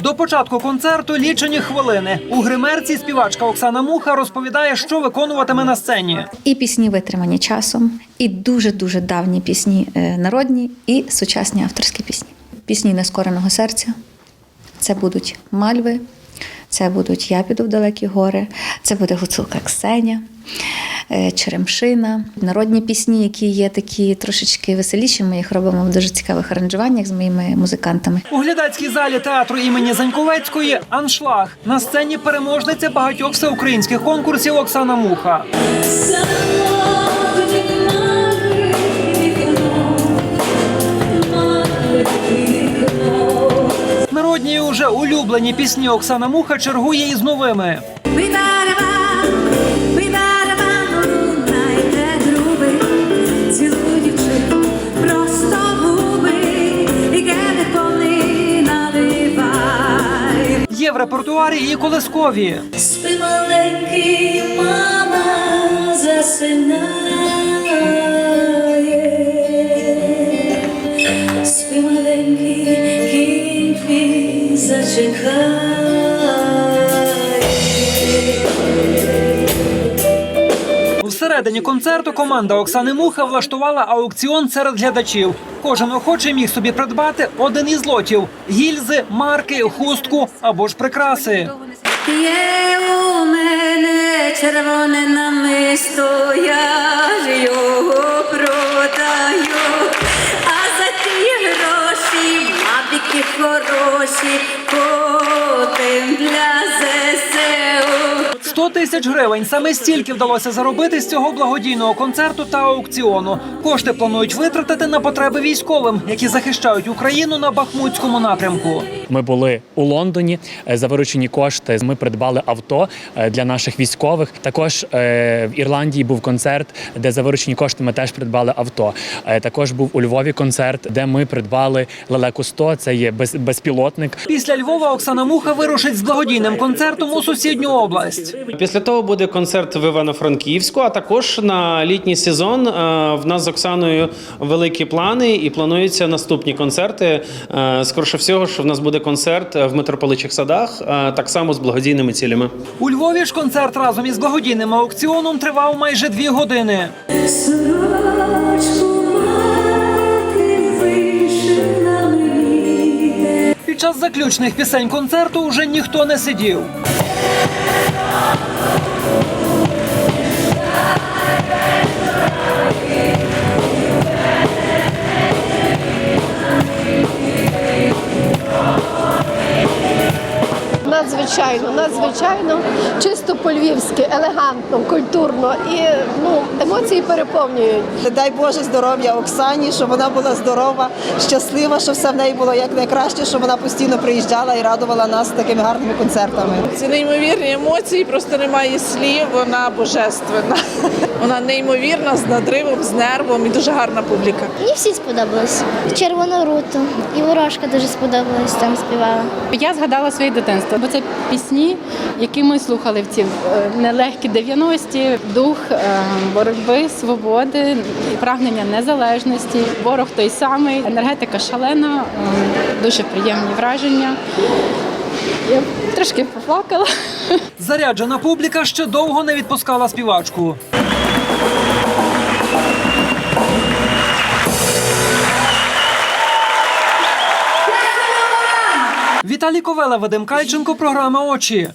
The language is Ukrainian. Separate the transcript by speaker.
Speaker 1: До початку концерту лічені хвилини. У гримерці співачка Оксана Муха розповідає, що виконуватиме на сцені.
Speaker 2: І пісні витримані часом, і дуже дуже давні пісні е, народні, і сучасні авторські пісні. Пісні нескореного серця. Це будуть мальви, це будуть Я піду в далекі гори, це буде гуцулка Ксеня, Черемшина, народні пісні, які є такі трошечки веселіші. Ми їх робимо в дуже цікавих аранжуваннях з моїми музикантами.
Speaker 1: У глядацькій залі театру імені Заньковецької аншлаг на сцені переможниця багатьох всеукраїнських конкурсів Оксана Муха. Народні уже улюблені пісні Оксана Муха чергує із новими. Є в репертуарі і колискові.
Speaker 3: Спи маленький, мама засинає. Спи маленький, кінь зачекає.
Speaker 1: Всередині концерту команда Оксани Муха влаштувала аукціон серед глядачів. Кожен охочий міг собі придбати один із лотів: гільзи, марки, хустку або ж прикраси.
Speaker 3: Є у мене червоне намисто, я ж його продаю, а за ті гроші, мабіки хороші,
Speaker 1: 100 тисяч гривень. Саме стільки вдалося заробити з цього благодійного концерту та аукціону. Кошти планують витратити на потреби військовим, які захищають Україну на Бахмутському напрямку.
Speaker 4: Ми були у Лондоні е, за виручені кошти. Ми придбали авто е, для наших військових. Також е, в Ірландії був концерт, де за виручені кошти ми теж придбали авто. Також був у Львові концерт, де ми придбали лелеку 100 Це є без, безпілотник.
Speaker 1: Після Львова Оксана Муха вирушить з благодійним концертом у сусідню область.
Speaker 5: Після того буде концерт в Івано-Франківську, а також на літній сезон е, в нас з Оксаною великі плани і плануються наступні концерти. Е, Скоріше всього, що в нас буде концерт в митрополичих садах, е, так само з благодійними цілями.
Speaker 1: У Львові ж концерт разом із благодійним аукціоном тривав майже дві години. Під час заключних пісень концерту вже ніхто не сидів. Oh.
Speaker 6: Надзвичайно, надзвичайно, чисто по-львівськи, елегантно, культурно і ну емоції переповнюють.
Speaker 7: Дай Боже здоров'я Оксані, щоб вона була здорова, щаслива, щоб все в неї було як найкраще, щоб вона постійно приїжджала і радувала нас такими гарними концертами.
Speaker 8: Це неймовірні емоції, просто немає слів. Вона божественна. Вона неймовірна з надривом, з нервом і дуже гарна публіка.
Speaker 9: Мені всі сподобалось. Червону руту. І ворожка дуже сподобалась, там співала.
Speaker 10: Я згадала своє дитинство, бо це пісні, які ми слухали в ці е, нелегкі 90-ті, дух е, боротьби, свободи, прагнення незалежності. Ворог той самий, енергетика шалена, е, дуже приємні враження. Я трошки поплакала.
Speaker 1: Заряджена публіка ще довго не відпускала співачку. Віталій Ковела, Вадим Кальченко, програма Очі.